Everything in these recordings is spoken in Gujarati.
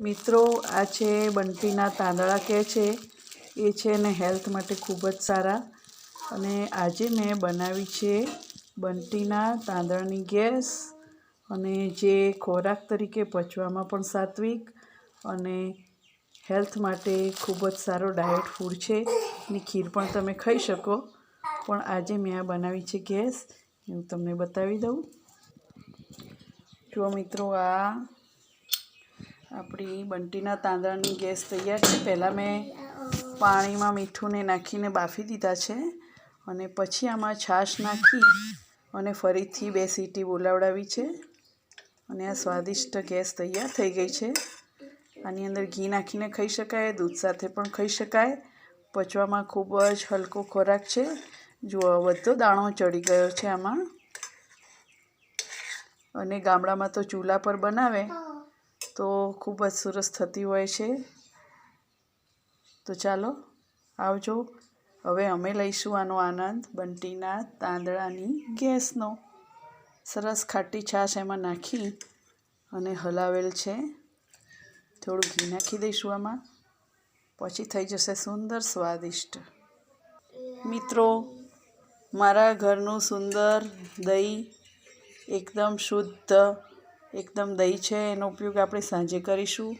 મિત્રો, આ છે બંટીના તાંદળા કે છે. એ છે ને હેલ્થ માટે ખૂબ જ સારા. અને આજે મેં બનાવી છે બંટીના તાંદળાની ગેસ અને જે ખોરાક તરીકે પચવામાં પણ સાત્વિક અને હેલ્થ માટે ખૂબ જ સારો ડાયટ ફૂડ છે. ની ખીર પણ તમે ખાઈ શકો. પણ આજે મેં આ બનાવી છે ગેસ. હું તમને બતાવી દઉં. જો મિત્રો, આ આપણી બંટીના તાંદળાની ગેસ તૈયાર છે. પહેલાં મેં પાણીમાં મીઠુંને નાખીને બાફી દીધા છે અને પછી આમાં છાશ નાખી અને ફરીથી બે સીટી બોલાવડાવી છે. અને આ સ્વાદિષ્ટ ગેસ તૈયાર થઈ ગઈ છે. આની અંદર ઘી નાખીને ખાઈ શકાય, દૂધ સાથે પણ ખાઈ શકાય. પચવામાં ખૂબ જ હલકો ખોરાક છે. જુઓ બધો દાણો ચડી ગયો છે આમાં. અને ગામડામાં તો ચૂલા પર બનાવે. તો ખૂબ જ સરસ થતી હોય છે. તો ચાલો, આવજો. હવે અમે લઈશું આનો આનંદ, બંટીના તાંદળાની ગેસનો. સરસ ખાટી છાશ એમાં નાખી અને હલાવેલ છે. થોડું ઘી નાખી દઈશું આમાં. પછી થઈ જશે સુંદર સ્વાદિષ્ટ. મિત્રો, મારા ઘરનું સુંદર દહીં એકદમ શુદ્ધ એકદમ દહીં છે એનો ઉપયોગ આપણે સાંજે કરીશું.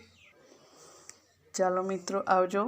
ચાલો મિત્રો આવજો.